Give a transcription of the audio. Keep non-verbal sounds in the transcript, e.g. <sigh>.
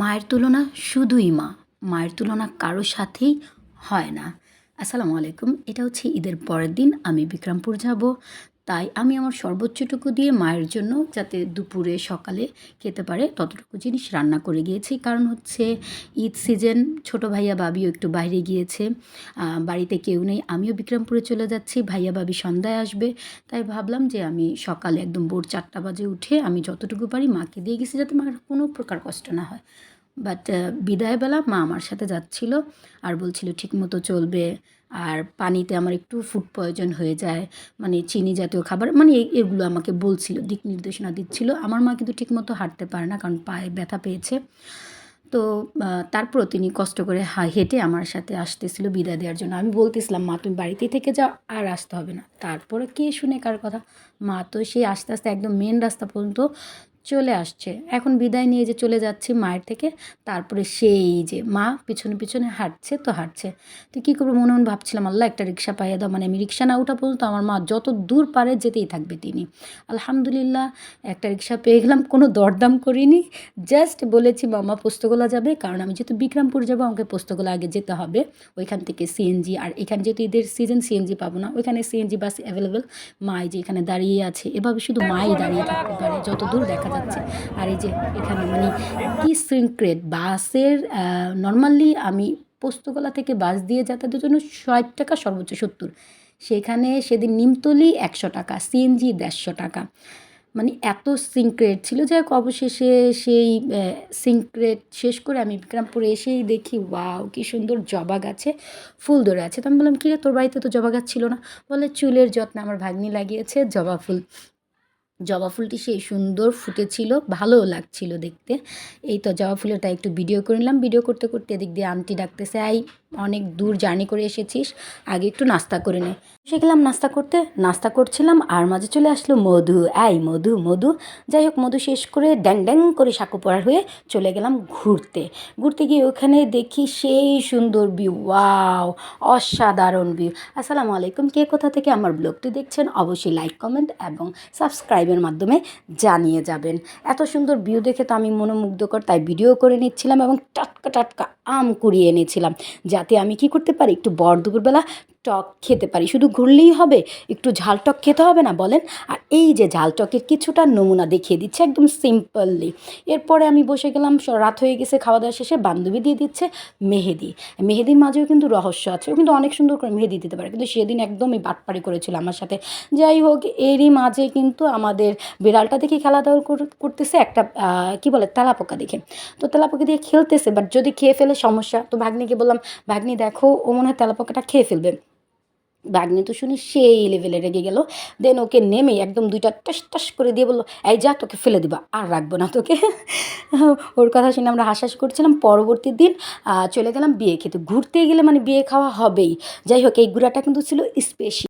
মায়ের তুলনা শুধুই মা, মায়ের তুলনা কারও সাথেই হয় না। আসসালামু আলাইকুম, এটা হচ্ছে ঈদের পরের দিন, আমি বিক্রমপুর যাব। তাই আমি আমার সর্বোচ্চটুকু দিয়ে মায়ের জন্য যাতে দুপুরে, সকালে খেতে পারে ততটুকু জিনিস রান্না করে গিয়েছি। কারণ হচ্ছে ঈদ সিজন, ছোট ভাইয়া বাবিও একটু বাইরে গিয়েছে বাড়িতে কেউ নেই। আমিও বিক্রমপুরে চলে যাচ্ছি, ভাইয়া বাবি সন্ধ্যায় আসবে। তাই ভাবলাম যে আমি সকালে একদম ভোর চারটা বাজে উঠে আমি যতটুকু পারি মাকে দিয়ে গেছি যাতে মার কোনো প্রকার কষ্ট না হয়। বাট বিদায়বেলা মা আমার সাথে যাচ্ছিল আর বলছিল, ঠিক মতো চলবে। আর পানিতে আমার একটু ফুড পয়জন হয়ে যায় মানে চিনি জাতীয় খাবার মানে এগুলো আমাকে বলছিল, দিক নির্দেশনা দিচ্ছিল। আমার মা কিন্তু ঠিকমতো হাঁটতে পারে না, কারণ পায়ে ব্যথা পেয়েছে। তো তারপরও তিনি কষ্ট করে হেঁটে আমার সাথে আসতেছিল বিদায় দেওয়ার জন্য। আমি বলতেছিলাম, মা, তুমি বাড়িতে থেকে যাও, আর আসতে হবে না। তারপরে কে শুনে কার কথা? মা তো সেই আস্তে আস্তে একদম মেন রাস্তা পর্যন্ত চলে আসছে। এখন বিদায় নিয়ে যে চলে যাচ্ছি মায়ের থেকে, তারপরে সেই যে মা পিছনে পিছনে হাঁটছে তো হাঁটছে। তো কী করব? মনে মনে ভাবছিলাম, আল্লাহ একটা রিক্সা পাইয়ে দাও। মানে আমি রিক্সা না ওঠা পর্যন্ত আমার মা যত দূর পারে যেতেই থাকবে তিনি। আলহামদুলিল্লাহ একটা রিক্সা পেয়ে গেলাম, কোনো দরদাম করিনি। জাস্ট বলেছি মামা পোস্তগোলা যাবে, কারণ আমি যেহেতু বিক্রমপুর যাব, আমাকে পোস্তগোলা আগে যেতে হবে। ওইখান থেকে সিএনজি আর এখানে যেহেতু ঈদের সিজন সিএনজি পাবো না। ওইখানে সিএনজি বাস অ্যাভেলেবেল মাই যে এখানে দাঁড়িয়ে আছে। এভাবে শুধু মাই দাঁড়িয়ে থাকতে পারে, যত দূর দেখা যাচ্ছে। আর এই যে এখানে মানে কি সিনক্রেট বাসের নর্মালি আমি পোস্তগোলা থেকে বাস দিয়ে যাতায়াতের জন্য ষাট টাকা, সর্বোচ্চ সত্তর। সেখানে সেদিন নিমতলি একশো টাকা সিএনজি দেড়শো টাকা। মানে এত সিনক্রেট ছিল যাই হোক অবশেষে সেই সিনক্রেট শেষ করে আমি বিক্রমপুরে এসেই দেখি, ওয়াও, কি সুন্দর জবা গাছে ফুল ধরে আছে। তো আমি বললাম, কিরে, তোর বাড়িতে তো জবা গাছ ছিল না? বলে, চুলের যত্নে আমার ভাগ্নি লাগিয়েছে জবা ফুল। জবা ফুলটি সেই সুন্দর ফুটেছিল, ভালোও লাগছিল দেখতে। এই তো জবা ফুলটা একটু ভিডিও করে নিলাম। ভিডিও করতে করতে এদিক দিয়ে আন্টি ডাকতেছে, আই অনেক দূর জার্নি করে এসেছিস, আগে একটু নাস্তা করে নে। সে গেলাম নাস্তা করতে, নাস্তা করছিলাম আর মাঝে চলে আসলো মধু। এই মধু মধু। যাই হোক, মধু শেষ করে ড্যাং ড্যাং করে সাঁকো পড়ার হয়ে চলে গেলাম ঘুরতে। ঘুরতে গিয়ে ওখানে দেখি সেই সুন্দর ভিউ ওয়াও অসাধারণ ভিউ আসসালামু আলাইকুম, কে কোথা থেকে আমার ব্লগটি দেখছেন অবশ্যই লাইক কমেন্ট এবং সাবস্ক্রাইবের মাধ্যমে জানিয়ে যাবেন। এত সুন্দর ভিউ দেখে তো আমি মনোমুগ্ধকর, তাই ভিডিও করে নিচ্ছিলাম এবং টাটকা টাটকা আম কুড়িয়ে এনেছিলাম। যাতে আমি কি করতে পারি? একটু বর দুপুরবেলা টক খেতে পারি। শুধু ঘুরলেই হবে, একটু ঝাল টক খেতে হবে না বলেন। আর এই যে ঝাল টকের কিছুটা নমুনা দেখিয়ে দিচ্ছে একদম সিম্পললি এরপরে আমি বসে গেলাম রাত হয়ে গেছে, খাওয়া দাওয়া শেষে বান্ধবী দিয়ে দিচ্ছে মেহেদি। মেহেদির মাঝেও কিন্তু রহস্য আছে, ও কিন্তু অনেক সুন্দর করে মেহেদি দিতে পারে। কিন্তু সেদিন একদমই বাটপাড়ি করেছিল আমার সাথে। যাই হোক, এরই মাঝে কিন্তু আমাদের বিড়ালটা দেখে খেলাধুলা কর- করতেছে একটা কি বলে, তেলাপোকা দেখে। তো তেলাপোকা দিয়ে খেলতেছে বাট যদি খেয়ে ফেলে সমস্যা, তো ভাগ্নিকে বললাম, ভাগ্নি দেখো, ও মনে হয় তেলাপোকাটা খেয়ে ফেলবে। ভাগ্নি তো শুনি সেই লেভেলে রেগে গেল। দেন ওকে নেমে একদম দুইটা টাস টাস করে দিয়ে বলল, এই যা, তোকে ফেলে দিবা, আর রাখব না তোকে। <laughs> ওর কথা শুনে আমরা হাসাস করছিলাম। পরবর্তী দিন চলে গেলাম বিয়ে খেতে। ঘুরতে গেলে মানে বিয়ে খাওয়া হবেই। যাই হোক, এই ঘোরাটা কিন্তু ছিল স্পেশাল